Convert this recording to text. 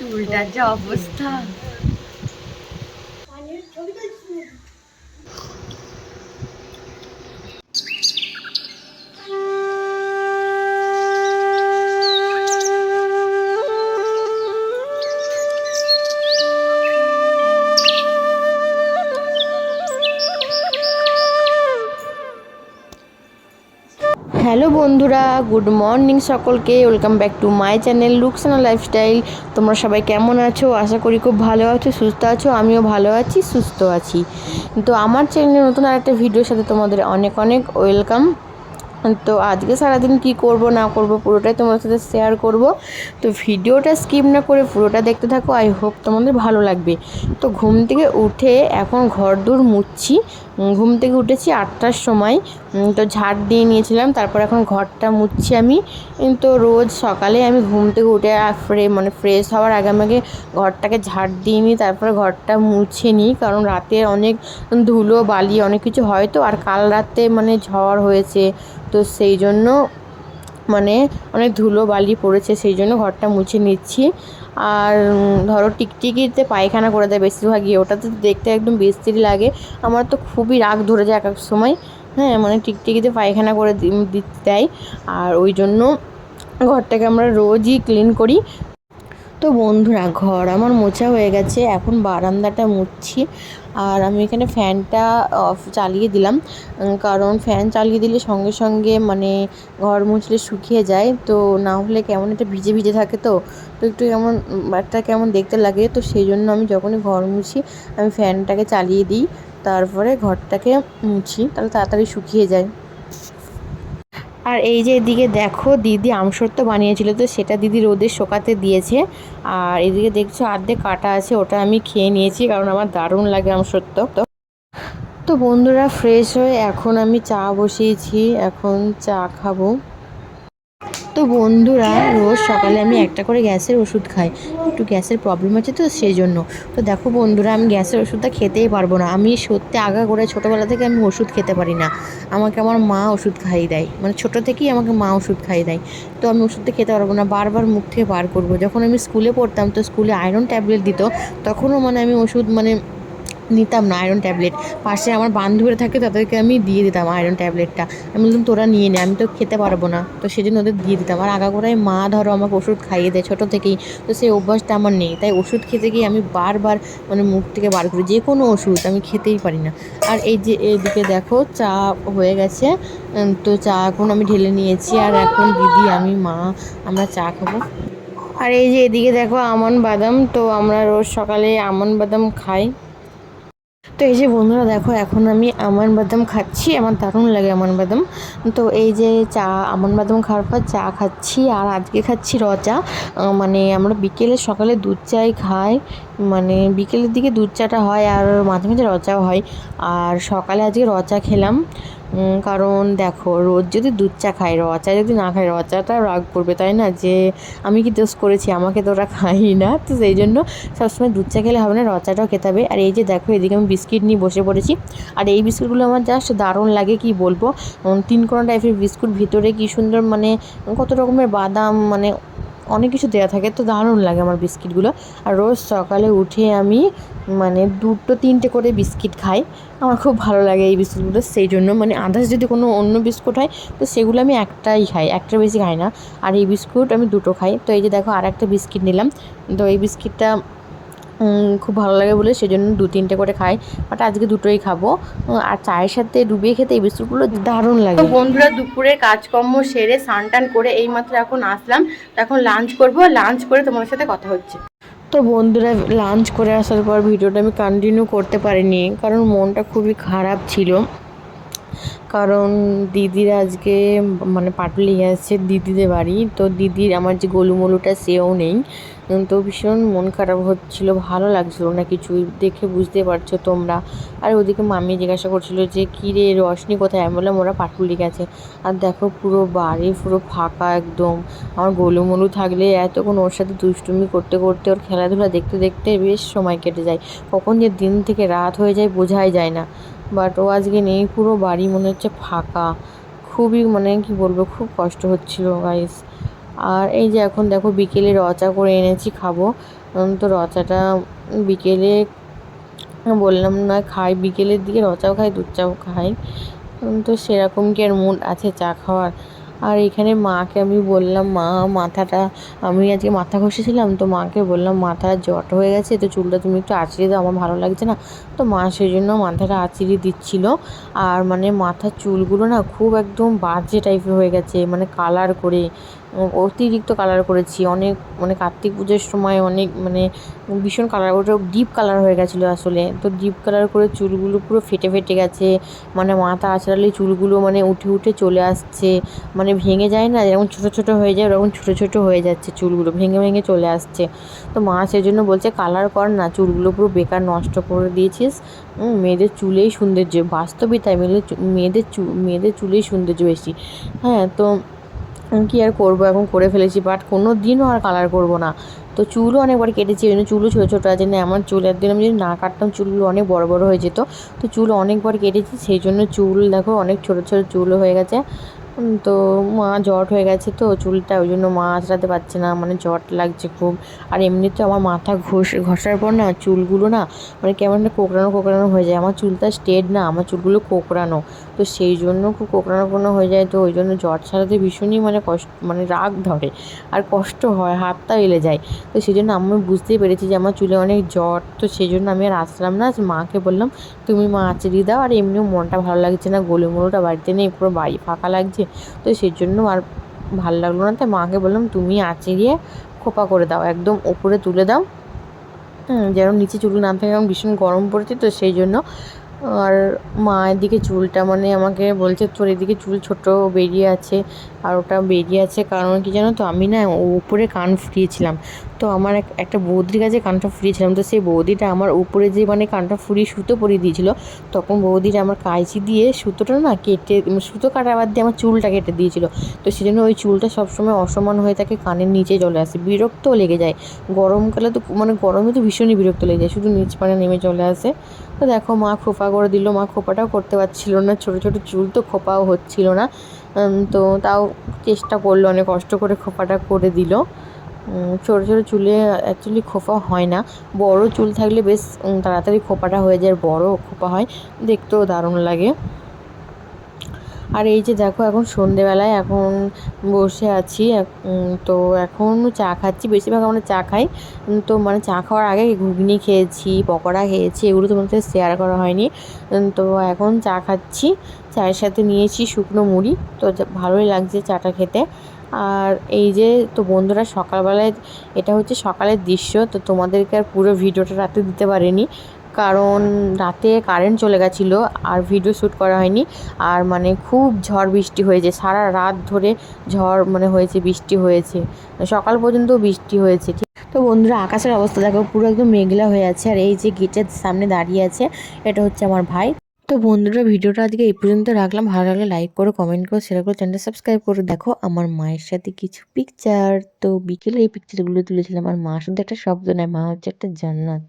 চুলটার যা অবস্থা। হ্যালো বন্ধুরা, গুড মর্নিং সকলকে, welcome back to my channel looks and lifestyle. তোমরা সবাই কেমন আছো? আশা করি খুব ভালো আছো, সুস্থ আছো, আমিও ভালো আছি, সুস্থ আছি। তো আমার চ্যানেলে নতুন আরেকটা ভিডিওর সাথে তোমাদের অনেক অনেক ওয়েলকাম। তো আজকে সারাদিন কি করব, না করব, পুরোটাই তোমাদের সাথে শেয়ার করব। তো ভিডিওটা স্কিপ না করে পুরোটা দেখতে থাকো আই হোপ তোমাদের ভালো লাগবে। তো ঘুম থেকে উঠে এখন ঘর দূর মুছছি। ঘুম থেকে উঠেছি আটটার সময়। তো ঝাড় দিয়ে নিয়েছিলাম, তারপর এখন ঘরটা মুছছি আমি। তো রোজ সকালে আমি ঘুম থেকে উঠে ফ্রে মানে ফ্রেশ হওয়ার আগে আমাকে ঘরটাকে ঝাড় দিয়ে নিই, তারপরে ঘরটা মুছে নিই। কারণ রাতে অনেক ধুলো, বালি, অনেক কিছু হয় তো, আর কাল রাতে মানে ঝড় হয়েছে। তো সেই জন্য মানে অনেক ধুলো বালি পড়েছে, সেই জন্য ঘরটা মুছে নিচ্ছি। আর ধরো টিকটিকিতে পায়খানা করে দেয় বেশিরভাগই, ওটাতে দেখতে একদম বিশ্রী লাগে। আমার তো খুবই রাগ ধরে যায় এক এক সময় হ্যাঁ মানে টিকটিকিতে পায়খানা করে দেয়। আর ওই জন্য ঘরটাকে আমরা রোজই ক্লিন করি। তো বন্ধুরা, ঘর আমার মোছা হয়ে গেছে, এখন বারান্দাটা মুছছি। আর আমি এখানে ফ্যানটা অফ চালিয়ে দিলাম কারণ ফ্যান চালিয়ে দিলে সঙ্গে সঙ্গে মানে ঘর মুছলে শুকিয়ে যায়। তো না হলে কেমন একটা ভিজে ভিজে থাকে তো তো একটু কেমন, একটা কেমন দেখতে লাগে। তো সেই জন্য আমি যখনই ঘর মুছি, আমি ফ্যানটাকে চালিয়ে দিই, তারপরে ঘরটাকে মুছি, তাহলে তাড়াতাড়ি শুকিয়ে যায়। আর এই যে এদিকে দেখো দিদি আমসত্ব বানিয়েছিল তো সেটা দিদি রোদে শোকাতে দিয়েছে। আর এদিকে দেখছ আর্ধেক কাটা আছে, ওটা আমি খেয়ে নিয়েছি কারণ আমার দারুণ লাগে আমসত্ব তো তো বন্ধুরা ফ্রেশ হয়ে এখন আমি চা বসিয়েছি, এখন চা খাব। তো বন্ধুরা, রোজ সকালে আমি একটা করে গ্যাসের ওষুধ খাই। একটু গ্যাসের প্রবলেম আছে তো সেই জন্য তো দেখো বন্ধুরা, আমি গ্যাসের ওষুধটা খেতেই পারব না। আমি সত্যি আগা করে ছোটোবেলা থেকে আমি ওষুধ খেতে পারি না। আমাকে আমার মা ওষুধ খাইয়ে দেয়। মানে ছোটো থেকেই আমাকে মা ওষুধ খাইয়ে দেয়। তো আমি ওষুধটা খেতে পারব না। বারবার মুখ থেকে বার করব। যখন আমি স্কুলে পড়তাম, তো স্কুলে আয়রন ট্যাবলেট দিত, তখনও মানে আমি ওষুধ মানে নিতাম না আয়রন ট্যাবলেট পাশে আমার বান্ধবীরা থাকে, তাদেরকে আমি দিয়ে দিতাম আয়রন ট্যাবলেটটা আমি বলতাম, তোরা নিয়ে নে, আমি তো খেতে পারব না। তো সেজন্য ওদের দিয়ে দিতাম। আর আগাগোড়ায় মা ধরো আমাকে ওষুধ খাইয়ে দেয় ছোটো থেকেই। তো সেই অভ্যাসটা আমার নেই। তাই ওষুধ খেতে গিয়ে আমি বারবার মানে মুখ থেকে বার করি। যে কোনো ওষুধ, আমি খেতেই পারি না। আর এই যে এইদিকে দেখো, চা হয়ে গেছে। তো চা এখন আমি ঢেলে নিয়েছি। আর এখন দিদি, আমি, মা, আমরা চা খাব। আর এই যে এদিকে দেখো আমন বাদাম। তো আমরা রোজ সকালে আমন বাদাম খাই। তো এই যে বন্ধুরা দেখো, এখন আমি আমান বাদাম খাচ্ছি, আমার দারুণ লাগে আমান বাদাম। তো এই যে চা, আমান বাদাম খাওয়ার পর চা খাচ্ছি, আর আজকে খাচ্ছি র চা। মানে আমরা বিকেলে সকালে দুধ চাই খাই মানে বিকেলের দিকে দুধ চাটা হয় আর মাঝে মাঝে র চাও হয়। আর সকালে আজকে র চা খেলাম কারণ দেখো, রোজ যদি দুধ চা খাই র চা যদি না খাই র চাটা রাগ করবে, তাই না? যে আমি কি দোষ করেছি? আমাকে তো ওরা খাই না। তো সেই জন্য সবসময় দুধ চা খেলে হবে না র চাটাও খেতে হবে। আর এই যে দেখো, এদিকে আমি বিস্কিট নিয়ে বসে পড়েছি। আর এই বিস্কুটগুলো আমার জাস্ট দারুণ লাগে, কি বলব? তিন কোনা টাইপের বিস্কুট, ভিতরে কি সুন্দর মানে কত রকমের বাদাম মানে অনেক কিছু দেওয়া থাকে, তো দারুণ লাগে আমার বিস্কিটগুলো। আর রোজ সকালে উঠে আমি মানে দুটো তিনটে করে বিস্কিট খাই। আমার খুব ভালো লাগে এই বিস্কুটগুলো, সেই জন্য মানে আদার্স যদি কোনো অন্য বিস্কুট হয়, তো সেগুলো আমি একটাই খাই, একটা বেশি খাই না। আর এই বিস্কুট আমি দুটো খাই। তো এই যে দেখো আর একটা বিস্কিট নিলাম। তো এই বিস্কিটটা খুব ভালো লাগে বলে সেজন্য দু তিনটে করে খাই। বাট আজকে দুটোই খাব। আর চায়ের সাথে ডুবিয়ে খেতে এই বিস্কুটগুলো দারুণ লাগে। বন্ধুরা দুপুরে কাজকর্ম সেরে স্নান টান করে এইমাত্র এখন আসলাম। এখন লাঞ্চ করব। লাঞ্চ করে তোমার সাথে কথা হচ্ছে। তো বন্ধুরা লাঞ্চ করে আসার পর ভিডিওটা আমি কন্টিনিউ করতে পারিনি। কারণ মনটা খুবই খারাপ ছিল। কারণ দিদির আজকে মানে পাটুলি গেছে দিদিদের বাড়ি। তো দিদির, আমার যে গোলুমলুটা সেও নেই। তো ভীষণ মন খারাপ হচ্ছিল, ভালো লাগছিল না কিছুই। দেখে বুঝতে পারছ তোমরা। আর ওদিকে মামি জিজ্ঞাসা করছিল যে, কী রে, রশনি কোথায়? আমি বললাম, ওরা পাটুলি গেছে আর দেখো পুরো বাড়ি পুরো ফাঁকা একদম। আমার গোলুমলু থাকলে এতক্ষণ ওর সাথে দুষ্টুমি করতে করতে ওর খেলাধুলা দেখতে দেখতে বেশ সময় কেটে যায়। কখন যে দিন থেকে রাত হয়ে যায় বোঝাই যায় না। বাট ও আজকে নেই, পুরো বাড়ি মনে হচ্ছে ফাঁকা। খুবই মানে কি বলব, খুব কষ্ট হচ্ছিল গাইস আর এই যে এখন দেখো বিকেলে রচা করে এনেছি খাব। তো রচাটা বিকেলে বললাম না, খাই। বিকেলের দিকে রচাও খাই, দুধ চাও খাই। তো সেরকম কি আর মুড আছে চা খাওয়ার? আর এখানে মাকে আমি বললাম, মা, মাথাটা, আমি আজকে মাথা ঘষেছিলাম, তো মাকে বললাম, মাথা জট হয়ে গেছে, তো চুলটা তুমি একটু আঁচড়ে দাও, আমার ভালো লাগছে না। তো মা সেই জন্য মাথাটা আঁচড়ে দিচ্ছিল। আর মানে মাথার চুলগুলো না খুব একদম বাজে টাইপের হয়ে গেছে মানে কালার করে। অতিরিক্ত কালার করেছি। অনেক মানে কার্তিক পুজোর সময় অনেক মানে ভীষণ কালার ওটা ডিপ কালার হয়ে গেছিল আসলে। তো ডিপ কালার করে চুলগুলো পুরো ফেটে ফেটে গেছে। মানে মাথা আঁচড়ালে চুলগুলো মানে উঠে উঠে চলে আসছে। মানে ভেঙে যায় না যেমন ছোটো ছোটো হয়ে যায়, ওরকম ছোটো ছোটো হয়ে যাচ্ছে চুলগুলো, ভেঙে ভেঙে চলে আসছে। তো মা সেই জন্য বলছে কালার কর না, চুলগুলো পুরো বেকার নষ্ট করে দিয়েছিস। মেয়েদের চুলেই সৌন্দর্য, বাস্তবই তাই। মেয়েদের মেয়েদের চুলেই সৌন্দর্য বেশি। হ্যাঁ তো কী আর করব? এখন করে ফেলেছি বাট কোনো দিনও আর কালার করব না। তো চুলও অনেকবার কেটেছি ওই জন্য চুলও ছোটো ছোটো আছে। না আমার চুল একদিন আমি যদি না কাটতাম, চুলগুলো অনেক বড় বড় হয়ে যেত। তো চুল অনেকবার কেটেছি, সেই জন্য চুল দেখো, অনেক ছোটো ছোটো চুলও হয়ে গেছে। তো মা জট হয়ে গেছে তো চুলটা, ওই জন্য মা আঁচড়াতে পারছে না মানে জট লাগছে খুব। আর এমনিতে আমার মাথা ঘষ, ঘষার পর না চুলগুলো না মানে কেমন একটা কোকড়ানো কোকড়ানো হয়ে যায়। আমার চুলটা স্ট্রেট না, আমার চুলগুলো কোকড়ানো। তো সেই জন্য খুব কোকড়ানো কোকড়ানো হয়ে যায় তো ওই জন্য জট ছাড়াতে ভীষণই মানে কষ্ট মানে রাগ ধরে। আর কষ্ট হয়, হাতটা এলে যায়। তো সেই জন্য আমি বুঝতেই পেরেছি যে আমার চুলে অনেক জট তো সেই জন্য আমি আর আসলাম না মাকে বললাম, তুমি মা আঁচড়িয়ে দাও, আর এমনিও মনটা ভালো লাগছে না, গোলুমোলুটা বাড়িতে নেই, পুরো বাড়ি ফাঁকা লাগছে। তো সেই জন্য আর ভালো লাগল না। তাই মাকে বললাম, তুমি আঁচড়িয়ে খোপা করে দাও, একদম ওপরে তুলে দাও। যেন নিচে চুল না থাকে কারণ ভীষণ গরম পড়েছে, তো সেই জন্য। আর মায়ের দিকে চুলটা মানে আমাকে বলছে, তোর এদিকে চুল ছোট বেরিয়ে আছে। আর ওটা বেরিয়ে আছে কারণ কি জানো তো, আমি না উপরে কান ফুরিয়েছিলাম। তো আমার এক, একটা বৌদির কাছে কানটা ফুরিয়েছিলাম। তো সেই বৌদিটা আমার উপরে যে মানে কানটা ফুরিয়ে সুতো পরিয়ে দিয়েছিল, তখন বৌদিটা আমার কাঁচি দিয়ে সুতোটা না কেটে মানে সুতো কাটা বাদ দিয়ে আমার চুলটা কেটে দিয়েছিল। তো সেই জন্য ওই চুলটা সবসময় অসমান হয়ে থাকে, কানের নিচে চলে আসে বিরক্তও লেগে যায়। গরমকালে তো মানে গরমে তো ভীষণই বিরক্ত লেগে যায়, শুধু নিচ পানে নেমে চলে আসে। তো দেখো মা খোপা করে দিল, মা খোপাটাও করতে পারছিল না, ছোটো ছোটো চুল তো খোপাও হচ্ছিল না। তো তাও চেষ্টা করল, অনেক কষ্ট করে খোপাটা করে দিল। ছোটো ছোটো চুলে অ্যাকচুয়ালি খোপা হয় না। বড় চুল থাকলে বেশ তাড়াতাড়ি খোপাটা হয়ে যায়, বড় খোপা হয়। দেখতেও দারুণ লাগে। আর এই যে দেখো এখন সন্ধেবেলায় এখন বসে আছি তো এখন চা খাচ্ছি, বেশিরভাগ আমরা চা খাই। তো মানে চা খাওয়ার আগে ঘুগনি খেয়েছি, পকোড়া খেয়েছি, এগুলো সাথে শেয়ার করা হয়নি। তো এখন চা খাচ্ছি, চায়ের সাথে নিয়েছি শুকনো মুড়ি, তো ভালোই লাগছে চাটা খেতে। আর এই যে তো বন্ধুরা, সকালবেলায়, এটা হচ্ছে সকালের দৃশ্য, তো তোমাদেরকে আর পুরো ভিডিওটা রাতে দিতে পারিনি। কারণ রাতে কারেন্ট চলে গেছিল আর ভিডিও শ্যুট করা হয়নি। আর মানে খুব ঝড় বৃষ্টি হয়েছে, সারা রাত ধরে ঝড় মানে হয়েছে, বৃষ্টি হয়েছে। সকাল পর্যন্ত বৃষ্টি হয়েছে, ঠিক। তো বন্ধুরা, আকাশের অবস্থা দেখো, পুরো একদম মেঘলা হয়ে আছে। আর এই যে গেটের সামনে দাঁড়িয়ে আছে, এটা হচ্ছে আমার ভাই। তো বন্ধুরা, ভিডিওটা আজকে এই পর্যন্ত রাখলাম। ভালো লাগলে লাইক করো কমেন্ট করো শেয়ার করো চ্যানেলটা সাবস্ক্রাইব করো। দেখো, আমার মায়ের সাথে কিছু পিকচার তো বিকেলে এই পিকচারগুলো তুলেছিলাম। আর মা শুধু একটা শব্দ নেয়, মা হচ্ছে একটা জান্নাত।